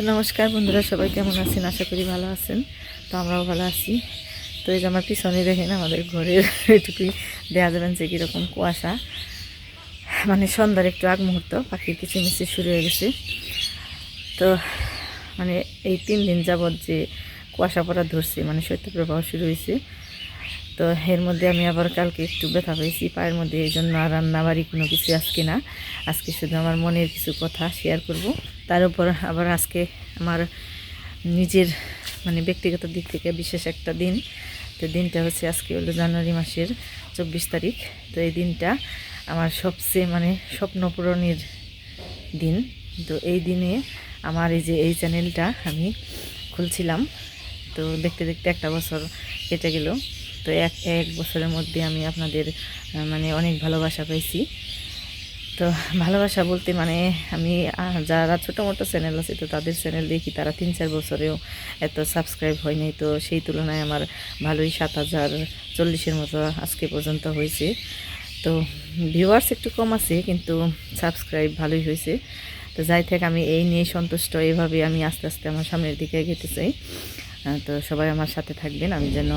তো নমস্কার বন্ধুরা, সবাই কেমন আছেন? আশা করি ভালো আছেন। তো আমরাও ভালো আছি। তো এই যে আমার পিছনে দেখেন আমাদের ঘরের এটুকুই দেখা যাবেন যে কীরকম কুয়াশা। মানে সন্ধ্যার একটু আগ মুহূর্ত পাখির কিচিমিচি শুরু হয়ে গেছে। তো মানে এই তিন দিন যাবৎ যে কুয়াশা পড়া ধরছে মানে শৈত্যপ্রবাহ শুরু হয়েছে। তো এর মধ্যে আমি আবার কালকে একটু ব্যথা পেয়েছি, পায়ের মধ্যে এই জন্য রান্নাবাড়ি কোনো কিছু আজকে না। আজকে শুধু আমার মনের কিছু কথা শেয়ার করব। তার উপর আবার আজকে আমার নিজের মানে ব্যক্তিগত দিক থেকে বিশেষ একটা দিন। তো দিনটা হচ্ছে আজকে হলো জানুয়ারি মাসের চব্বিশ তারিখ। তো এই দিনটা আমার সবচেয়ে মানে স্বপ্ন পূরণের দিন। তো এই দিনে আমার এই যে এই চ্যানেলটা আমি খুলছিলাম। তো দেখতে দেখতে একটা বছর কেটে গেল। তো এক এক বছরের মধ্যে আমি আপনাদের মানে অনেক ভালোবাসা পেয়েছি তো ভালোবাসা বলতে মানে আমি যারা ছোটো মোটো চ্যানেল আছে তো তাদের চ্যানেল দেখি, তারা তিন চার বছরেও এত সাবস্ক্রাইব হয়নি তো সেই তুলনায় আমার ভালোই সাত হাজার চল্লিশের মতো আজকে পর্যন্ত হয়েছে। তো ভিউয়ার্স একটু কম আছে, কিন্তু সাবস্ক্রাইব ভালোই হয়েছে। তো যাই থেকে, আমি এই নিয়ে সন্তুষ্ট এইভাবে আমি আস্তে আস্তে আমার সামনের দিকে এগোতে চাই। তো সবাই আমার সাথে থাকবেন, আমি যেন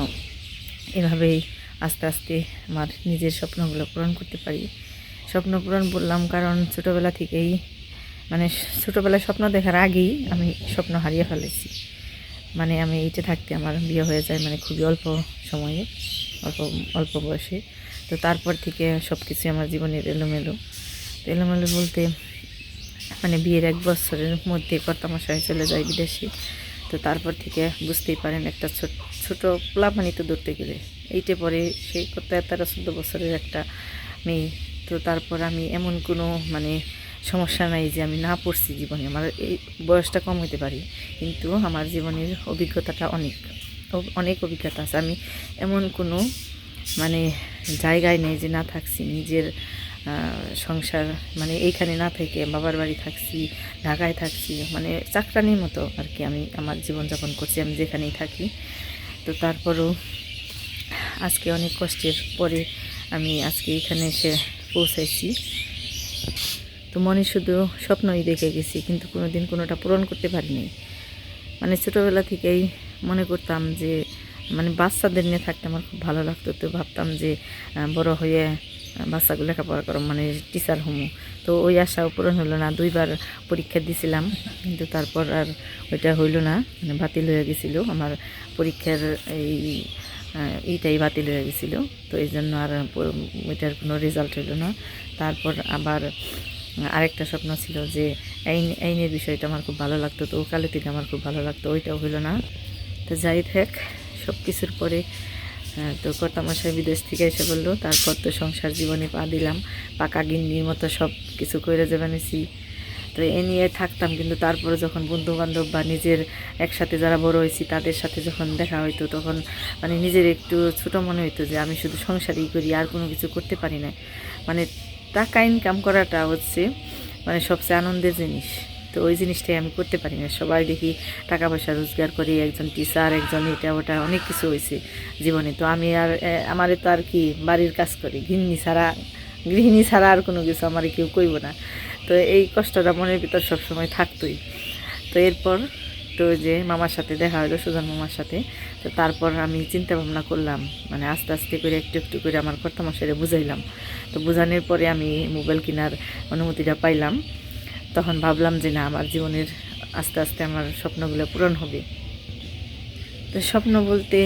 এভাবেই আস্তে আস্তে আমার নিজের স্বপ্নগুলো পূরণ করতে পারি। স্বপ্ন পূরণ বললাম, কারণ ছোটোবেলা থেকেই মানে ছোটোবেলায় স্বপ্ন দেখার আগেই আমি স্বপ্ন হারিয়ে ফেলেছি। মানে আমি এইটা থাকতে আমার বিয়ে হয়ে যায় মানে খুবই অল্প সময়ে, অল্প অল্প বয়সে। তো তারপর থেকে সব কিছু আমার জীবনের এলোমেলো। তো এলোমেলো বলতে মানে বিয়ের এক বছরের মধ্যে কর্তামশায় চলে যায় বিদেশে। তো তারপর থেকে বুঝতেই পারেন একটা ছোট, ছোটো পোলাপানি তো ধরতে গেলে। এইটে পরে সেই কত তেরো চোদ্দ বছরের একটা মেয়ে। তো তারপর আমি এমন কোনো মানে সমস্যা নাই যে আমি না পড়ছি জীবনে। আমার এই বয়সটা কম হতে পারি, কিন্তু আমার জীবনের অভিজ্ঞতাটা অনেক অনেক অভিজ্ঞতা আছে। আমি এমন কোনো মানে জায়গায় নেই যে না থাকছি, নিজের সংসার মানে এইখানে না থেকে বাবার বাড়ি থাকছি, ঢাকায় থাকছি মানে চাকরানির মতো আর কি আমি আমার জীবনযাপন করছি, আমি যেখানেই থাকি। তো তারপরও আজকে অনেক কষ্টের পরে আমি আজকে এখানে এসে পৌঁছাইছি। তো মনে শুধু স্বপ্নই দেখে গেছি, কিন্তু কোনো দিন কোনোটা পূরণ করতে পারিনি। মানে ছোটোবেলা থেকেই মনে করতাম যে মানে বাচ্চাদের নিয়ে থাকতে আমার খুব ভালো লাগতো। তো ভাবতাম যে বড় হয়ে বাচ্চাগুলো লেখাপড়া করো মানে টিচার হমু। তো ওই আশাও পূরণ হলো না, দুইবার পরীক্ষা দিছিলাম, কিন্তু তারপর আর ওইটা হইল না মানে বাতিল হয়ে গেছিল। আমার পরীক্ষার এই এইটাই বাতিল হয়ে গেছিল। তো এই জন্য আর ওইটার কোনো রেজাল্ট হইল না। তারপর আবার আরেকটা স্বপ্ন ছিল যে আইন, আইনের বিষয়টা আমার খুব ভালো লাগতো, তো ওকালতিটা আমার খুব ভালো লাগতো, ওইটাও হইল না। তো যাই থাক সব কিছুর পরে তো কর্তামশাই বিদেশ থেকে এসে বলল, তারপর তো সংসার জীবনে পা দিলাম, পাকা গিন্নির মতো সব কিছু করে যাবানিছি তো এ নিয়ে থাকতাম, কিন্তু তারপরে যখন বন্ধু বান্ধব বা নিজের একসাথে যারা বড় হয়েছি, তাদের সাথে যখন দেখা হইতো, তখন মানে নিজের একটু ছোট মনে হইতো যে আমি শুধু সংসারই করি, আর কোনো কিছু করতে পারি না। মানে টাকা ইনকাম করাটা হচ্ছে মানে সবচেয়ে আনন্দের জিনিস। তো ওই জিনিসটাই আমি করতে পারি না। সবাই দেখি টাকা পয়সা রোজগার করি, একজন টিচার একজন এটা, ওটা, অনেক কিছু হয়েছে জীবনে। তো আমি আর আমারে তো আর কি বাড়ির কাজ করি। গৃহিণী ছাড়া গৃহিণী ছাড়া আর কোনো কিছু আমার কেউ কইব না। তো এই কষ্টটা মনের ভিতর সবসময় থাকতোই। তো এরপর তো যে মামার সাথে দেখা হলো, সুজন মামার সাথে। তো তারপর আমি চিন্তা ভাবনা করলাম মানে আস্তে আস্তে করে একটু একটু করে আমার কর্তামশাইরে বুঝাইলাম। তো বোঝানোর পরে আমি মোবাইল কেনার অনুমতিটা পাইলাম। তখন ভাবলাম যে না, আমার জীবনের আস্তে আস্তে আমার স্বপ্নগুলো পূরণ হবে। তো স্বপ্ন বলতে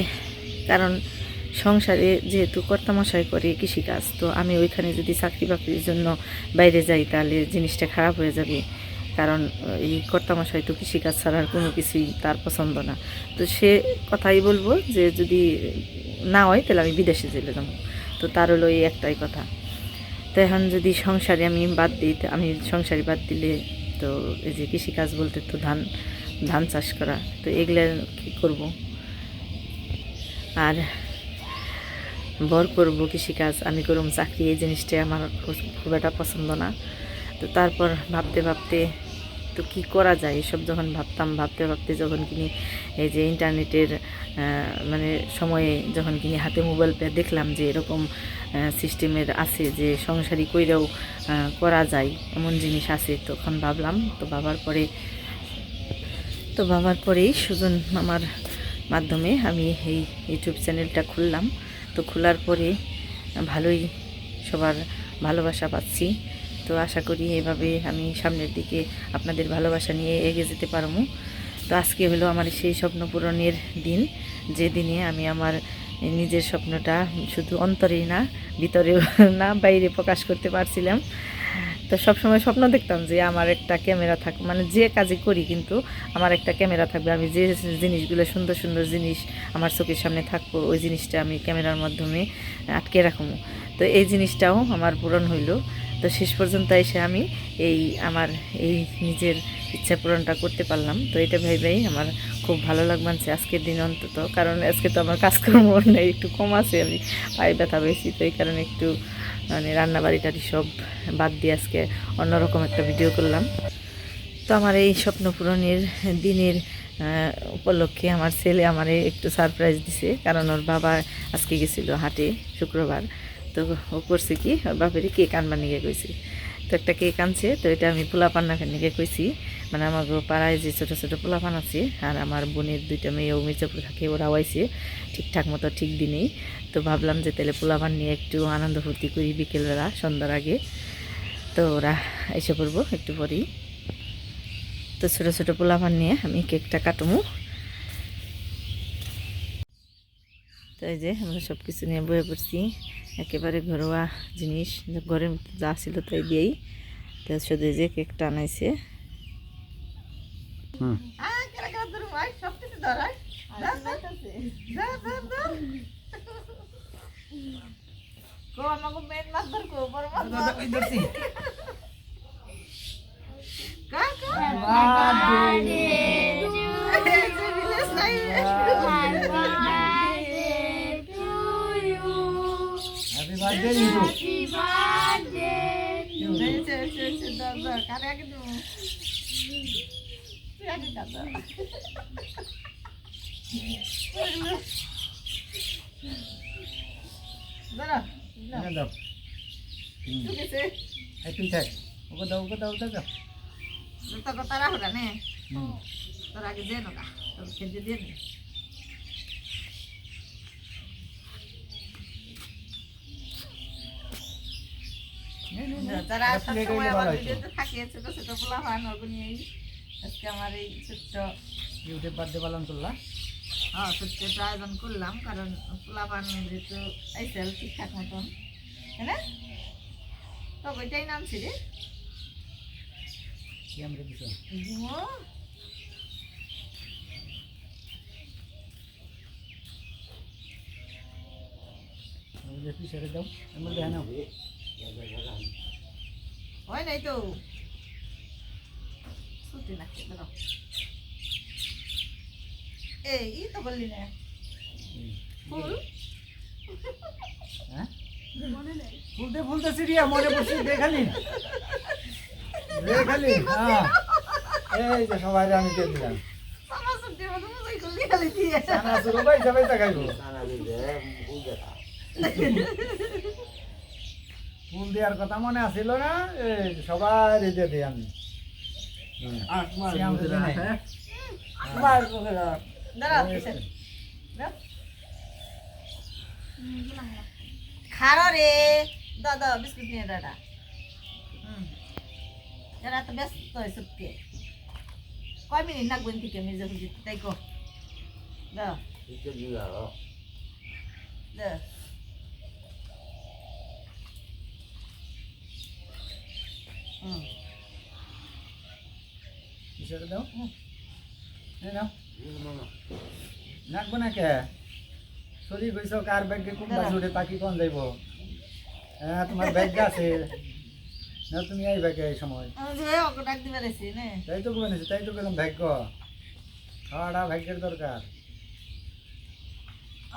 কারণ সংসারে যেহেতু কর্তামশাই করে কৃষিকাজ, তো আমি ওইখানে যদি চাকরি বাকরির জন্য বাইরে যাই, তাহলে জিনিসটা খারাপ হয়ে যাবে। কারণ এই কর্তামশাই তো কৃষিকাজ ছাড়া আর কোনো কিছুই তার পছন্দ না। তো সে কথাই বলব যে, যদি না হয়, তাহলে আমি বিদেশে চলে যাব। তো তার হলো এই একটাই কথা। তো এখন যদি সংসারে আমি বাদ দিই আমি সংসারে বাদ দিলে তো এই যে কৃষিকাজ বলতে তো ধান ধান চাষ করা, তো এগুলো কী করব? আর বর করব কৃষিকাজ আমি করুম, চাকরি এই জিনিসটা আমার খুব- একটা পছন্দ না। তো তারপর ভাবতে ভাবতে তো কি করা যায়? এসব যখন ভাবতাম, ভাবতে ভাবতে যখন কিনি এই যে ইন্টারনেটের মানে সময়ে যখন কিনি হাতে মোবাইল পেয়ে দেখলাম যে এরকম সিস্টেমের আছে যে সংসারী কইরাও করা যায়, এমন জিনিস আছে। তখন ভাবলাম, তো ভাবার পরে, তো ভাবার পরেই সুজন আমার মাধ্যমে আমি এই ইউটিউব চ্যানেলটা খুললাম। তো খোলার পরে ভালোই সবার ভালোবাসা পাচ্ছি। তো আশা করি এভাবে আমি সামনের দিকে আপনাদের ভালোবাসা নিয়ে এগিয়ে যেতে পারব। তো আজকে হলো আমার সেই স্বপ্ন পূরণের দিন। যে দিনে আমি আমার নিজের স্বপ্নটা শুধু অন্তরেই না, ভিতরেও না, বাইরে প্রকাশ করতে পারছিলাম। তো সবসময় স্বপ্ন দেখতাম যে আমার একটা ক্যামেরা থাক মানে যে কাজই করি কিন্তু আমার একটা ক্যামেরা থাকবে। আমি যে জিনিসগুলো সুন্দর সুন্দর জিনিস আমার চোখের সামনে থাকব, ওই জিনিসটা আমি ক্যামেরার মাধ্যমে আটকে রাখব। তো এই জিনিসটাও আমার পূরণ হইল। তো শেষ পর্যন্ত এসে আমি এই আমার এই নিজের ইচ্ছা পূরণটা করতে পারলাম। তো এটা ভেবেই আমার খুব ভালো লাগছে আজকের দিন অন্তত। কারণ আজকে তো আমার কাজকর্ম নেই একটু কম আছে, আমি পায়ে ব্যথা বেশি, তো এই কারণে একটু মানে রান্না বাড়িটারি সব বাদ দিয়ে আজকে অন্যরকম একটা ভিডিও করলাম। তো আমার এই স্বপ্ন পূরণের দিনের উপলক্ষে আমার ছেলে আমারে একটু সারপ্রাইজ দিছে, কারণ ওর বাবা আজকে গেছিল হাটে শুক্রবার। তো ও করছে কি, ওর বাপের কেক আনবার নিয়ে কইছি তো একটা কেক আনছে, তো এটা আমি পোলা পান্নাকে নিয়ে কইছি। মানে আমার পাড়ায় যে ছোটো ছোটো পোলা পান আছে, আর আমার বোনের দুইটা মেয়ে মেয়েও মির্জাপুর থাকে ওরা আইছে ঠিকঠাক মতো, ঠিক দিনেই। তো ভাবলাম যে তাহলে পোলা পান নিয়ে একটু আনন্দ ফুর্তি করি বিকেলবেলা, সন্ধ্যার আগে। তো ওরা এসে পড়ব একটু পরেই। তো ছোটো ছোটো পোলা পান নিয়ে আমি কেকটা কাটবো তো এই যে আমরা সব কিছু নিয়ে বয়ে পড়ছি। একেবারে ঘরোয়া জিনিস। ঘরের যা ছিল তাই দিয়েই। তো শুধু এই যে কেকটা আনাইছে। হুম। হ্যাপি তুই থাক ওকে দাও ওকে দাও দাও হুম। তোর আগে দে না তোর খেতে দিয়ে দে নে, নে, নে। যারা একটা plate সবসময় হইলে আমার ভালো হইতো। ভিডিওতে থাকে ছোট ছোট পোলা হয় ওগুলো নিয়েই আজকে আমার এই ছোট্ট ইউটিউব বার্থডে পালন করলা? হ্যাঁ ছোট্ট একটা আয়োজন করলাম কারণ পোলা পান যেহেতু আইসেল ঠিকঠাক মতন তাই না? তো ওইটাই নামছি রে। কি আমরা দিছো? জিমো। ওই যে পিছনে দাও এর মধ্যে হ্যাঁ নাই তো? ছুটি না এই ই তো বললি না। ফুল? হ্যাঁ? ফুলতে ফুলতে সিরিয়া মনে পড়ছি দেখালি দেখালি হ্যাঁ। এই যে সবাই আমি দিয়ে দিলাম। দেখাইবো দেওয়ার কথা মনে আছিল না? এই সবাই দিয়ে দিই আমি? দাও। খারো রে। দাদা বিস্কুট নিয়ে দাদা। এরা তো ব্যস্ত হয়েছে কে কয় মিনিট নাকবেন থেকে মির্জা হুজি তাই কো। দাও। কিসের দাও নাও। নাকবো না কে চলি গৈছ কার ব্যাগে? কোন বাসে উঠে পাখি কোন যাইব? হ্যাঁ তোমার ব্যাগ আছে। না তুমি এই ব্যাগে এই সময়। আমি ডাক দিবে রেছি নে। তাই তো বলেছি তাই তো পেলাম ভাগ্য। খাওয়াটা ভাগ্যের দরকার।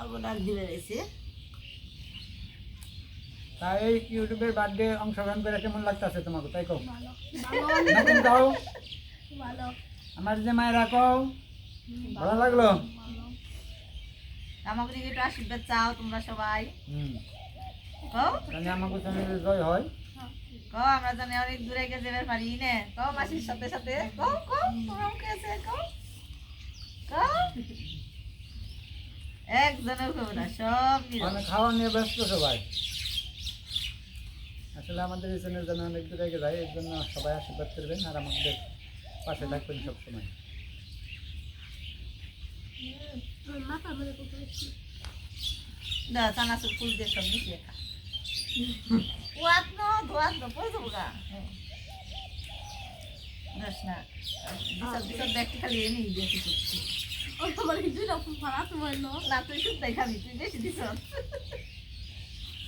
অঙ্ক ডাক দিবে রেছি তাই ইউটিউবের বার্থডে অংশগ্রহণ করে কেমন লাগতেছে তোমাকে? তাই কও। নতুন কও। আমার যে মায়েরা কও ভালো লাগল? আমাকে দিকে একটু আশীর্বাদ চাও তোমরা সবাই। হুম। কও? আমাকে চ্যানেলে জয় হয়। কও আমরা জানি অনেক দূরে গিয়ে যেতে পারি নে। কও মাসির সাথে সাথে। কও কও তোমার মুখে আছে কও। একজনের খবর সব খাওয়া নিয়ে ব্যস্ত সবাই। আসলে আমাদের এই চ্যানেল যেন অনেক দূরে এগিয়ে যায় এর জন্য সবাই আশীর্বাদ করবেন আর আমাদের পাশে থাকবেন সবসময়। না চানাচুর ফুল দিয়ে সব মিশিয়ে খা। ওয়াত ন ধোয়াত ন পড়ে যাব গা। যাস না দেখতে খালি এনেই দিয়ে কিছু না? তুই শুধু তাই খাবি তুই বেশি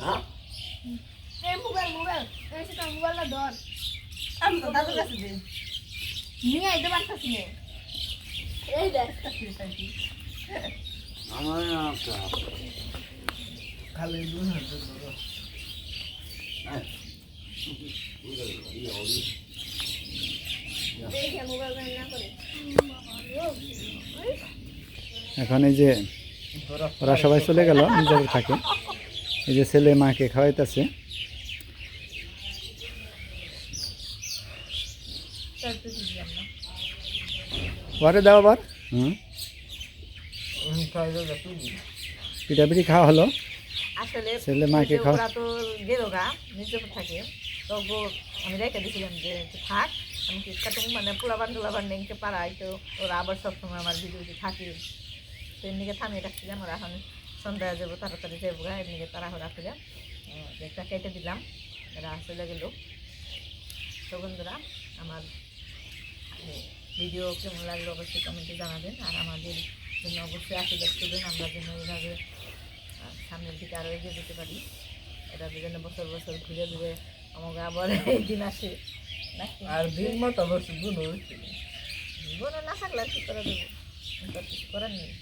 খা খাও খাও আমি তো দাদুর কাছে দিই নিয়ে আইতে পারতাস নে। এই দেখ আমার খালি হাতে ধরো। এখন এই যে ওরা সবাই চলে গেল নিজের থাকে। এই যে ছেলে মাকে খাওয়াইতেছে। ওয়ারে দাও আবার। হুম। পিঠা খাওয়া হলো। আসলে ছেলে মাকে খাওয়া- তো গেলো গা মির্জাপুর থাকে। তো আমি রেখে দিয়েছিলাম যে থাক। আমি কি কাটুম মানে পোলাবান টোলাবান নেংকে পাড়াই তো ওরা আবার সবসময় আমার ভিডিওটি থাকে। তো এমনিকে থামিয়ে রাখছিলাম ওরা এখন? সন্ধ্যা যাব তাড়াতাড়ি যাব গা এমনিকে তাড়াহুড়া করে। একটা কেটে দিলাম এরা চলে গেল। তো বন্ধুরা আমার ভিডিও কেমন লাগল অবশ্যই কমেন্টে জানাবেন। আর আমাদের জন্য অবশ্যই আশীর্বাদ করবেন আমরা যেন এইভাবে সামনের দিকে আরও এগিয়ে যেতে পারি। এটা যেন বছর বছর ঘুরে ঘুরে আমাকে আবার এই দিন আসে। আর দিন মতো গুলো হচ্ছে। জীবনে না থাকলে আর কি করে কিছু করার নেই।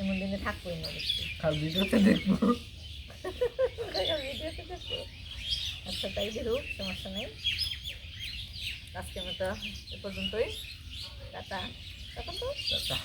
এমন দিনে থাকবোই না খাল ভিডিওতে দেখব। ভিডিওতে দেখব। আচ্ছা তাই বেরোক সমস্যা নেই। আজকে মতো এ পর্যন্তই। টাটা। তখন তো টাটা।